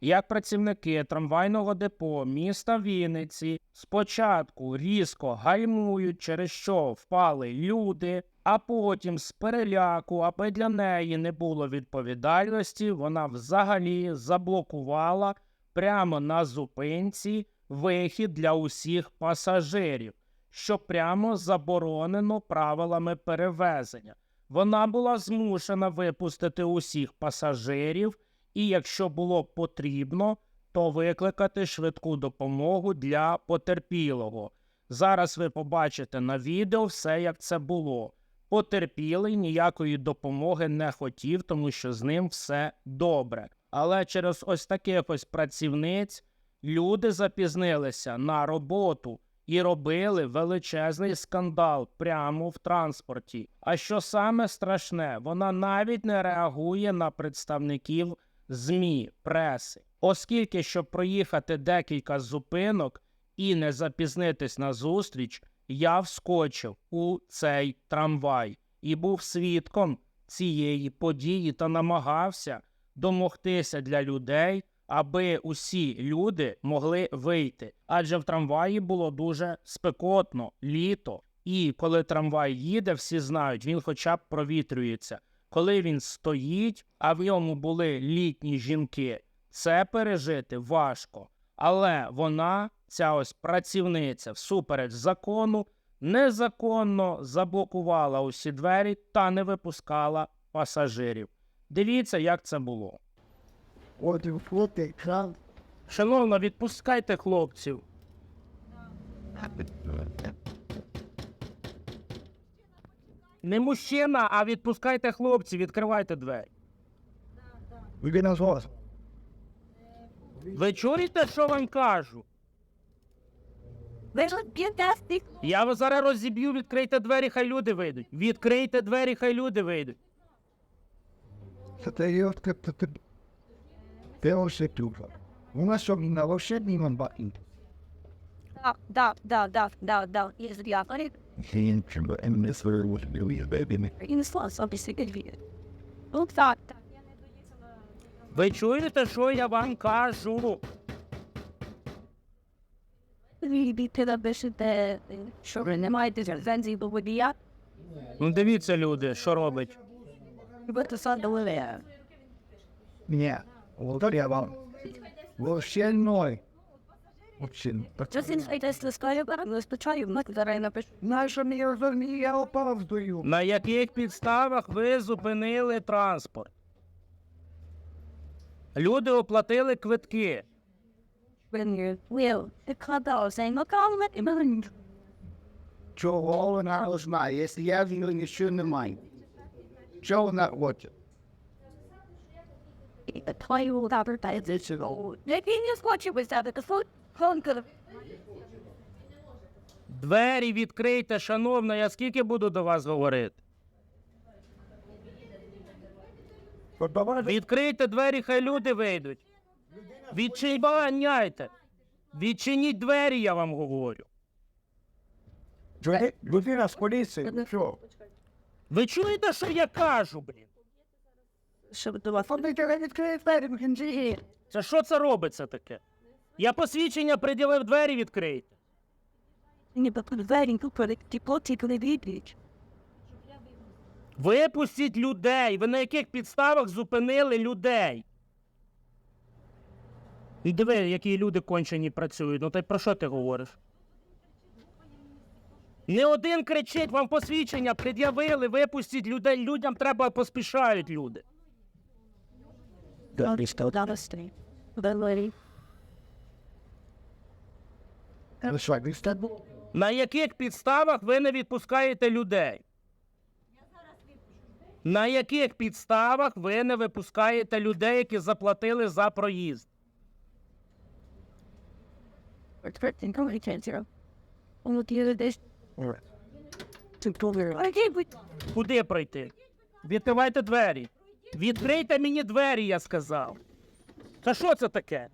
як працівники трамвайного депо міста Вінниці спочатку різко гальмують, через що впали люди, а потім з переляку, аби для неї не було відповідальності, вона взагалі заблокувала прямо на зупинці вихід для усіх пасажирів, що прямо заборонено правилами перевезення. Вона була змушена випустити усіх пасажирів, і якщо було потрібно, то викликати швидку допомогу для потерпілого. Зараз ви побачите на відео все, як це було. Потерпілий ніякої допомоги не хотів, тому що з ним все добре. Але через ось таких ось працівниць люди запізнилися на роботу і робили величезний скандал прямо в транспорті. А що саме страшне, вона навіть не реагує на представників ЗМІ, преси. Оскільки, щоб проїхати декілька зупинок і не запізнитись на зустріч, я вскочив у цей трамвай і був свідком цієї події та намагався домогтися для людей, аби усі люди могли вийти. Адже в трамваї було дуже спекотно, літо. І коли трамвай їде, всі знають, він хоча б провітрюється. Коли він стоїть, а в ньому були літні жінки, це пережити важко. Але вона, ця ось працівниця, всупереч закону, незаконно заблокувала усі двері та не випускала пасажирів. Дивіться, як це було. От фото. Шановно, відпускайте хлопців. Не мужчина, а відпускайте хлопців, відкривайте двері. Ви нас вас. Ви чуєте, що вам кажу? Я вас зараз розіб'ю, відкрийте двері, хай люди вийдуть. Відкрийте двері, хай люди вийдуть. У нас що на волшебний манбатін. da da da da da da the slots obviously good view. Both thought Ви чуєте, що я вам кажу? children am I did Zenzi but would be up Ну дивіться, люди, що робить. son the live Ні, я вам. Волшебной. Sky but I'm supposed to try you look that I never Знаєш, мені розуміє, я оправдую. На яких підставах ви зупинили транспорт? Люди оплатили квитки. when you will the Чого вона знає, якщо я в нього нічого не маю? Чого вона хоче? The Двері відкрийте, шановна, я скільки буду до вас говорити? Відкрийте двері, хай люди вийдуть. Відчиняйте. Відчиніть двері, я вам говорю. Людина з поліції? Ви чуєте, що я кажу, блін? Двері, в кінці. Це що це робиться таке? Я посвідчення приділив двері відкрийте. Випустіть людей. Ви на яких підставах зупинили людей? І диви, які люди кончені працюють. Ну та й про що ти говориш? Не один кричить, вам посвідчення пред'явили, випустіть людей. Людям треба поспішають люди. honesty. The lady. Ну що, ви стабу? На яких підставах ви не відпускаєте людей? На яких підставах ви не випускаєте людей, які заплатили за проїзд? Куди пройти? Відкривайте двері. Відкрийте мені двері, я сказав. Та що це таке?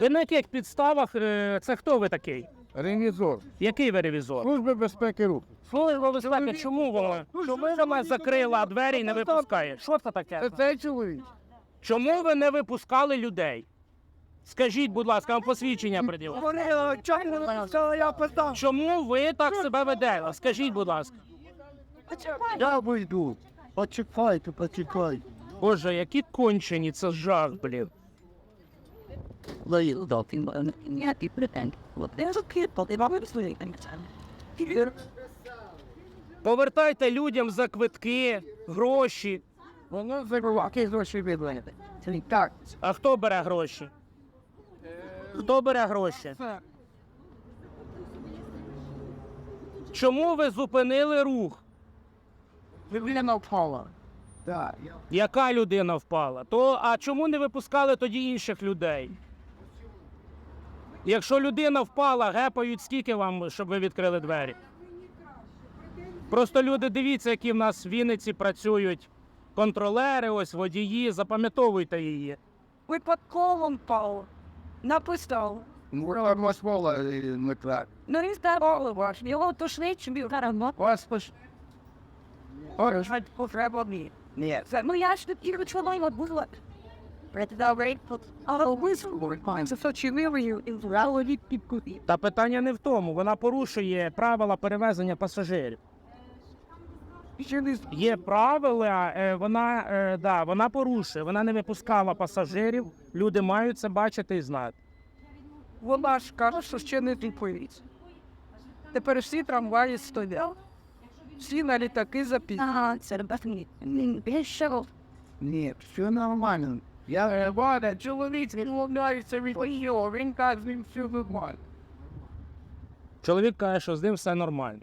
Ви на яких підставах? е, Це хто ви такий? Ревізор. Який ви ревізор? Служби безпеки руху. Служба безпеки, чому ви? Чому ви мене закрила, а двері не випускає? Що це таке? цей чоловік. Чому ви не випускали людей? Скажіть, будь ласка, вам посвідчення приділили. Вони чайно сказали, я питав. Чому ви так себе ведете? Скажіть, будь ласка. Я вийду. Почекайте, почекайте. Боже, які кончені, це жах, блін. Always doing things. Here, Повертайте людям за квитки, гроші. really went. So he dark. А хто бере гроші? Хто бере гроші? Чому ви зупинили рух? Know Paula. Так. Яка людина впала? То а чому не випускали тоді інших людей? Якщо людина впала, гепають скільки вам, щоб ви відкрили двері? Просто люди, дивіться, які в нас в Вінниці працюють контролери, ось водії, запам'ятовуйте її. Випадково Paula. Написав. Москва не так. Ну, він здорово ваш. Його то швидше бів карано. Господи. Потреба мені. ні. Це, ну я ж тут і чоловік підкуті. Та питання не в тому. Вона порушує правила перевезення пасажирів. Є правила, е, вона, е, да, вона порушує, вона не випускала пасажирів. Люди мають це бачити і знати. Вона ж каже, що ще не відповідь. Тепер всі трамваї стоять. Всі на літаки запізні. Ага, це робити. Ні, все нормально. Я Ваня, чоловік відмовляється від його, він каже, з ним все нормально. Чоловік каже, що з ним все нормально.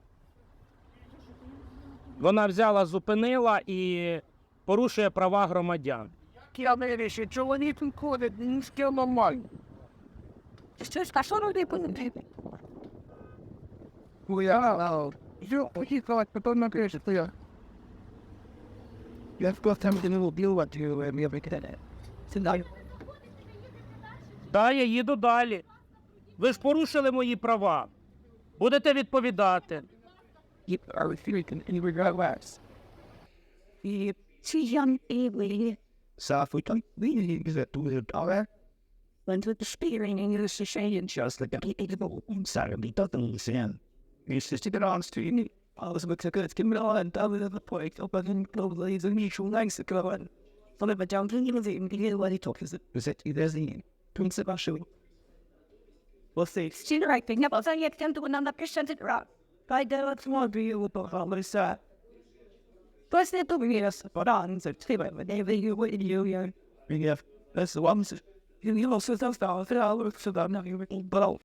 Вона взяла, зупинила і порушує права громадян. Я не рішив, чоловік ходить, він все нормально. Що ж, а що робити хуя. Все, поїхали, потім на криші стоять. Я сказав, там не убивати, я викидаю. Сідаю. Я їду далі. Ви ж порушили мої права. Будете відповідати. І ці він за дуже добре. went with the spearing and you're saying Just like a people Saturday doesn't listen. It's just a bit honest to you. Oh, this looks good. Give me all and down the point. Oh, but then blow the laser and you show nice to go and. Son of a down to you, the imperial what he talks is it. Is it either the Prince of Ashuri? We'll see. Still right thing. Never say yet can do another patient it wrong. By the way, tomorrow you will perform this. Does it to be a spot on, so tell me whenever you will you here. We have this one. You also thought that I was a little bit of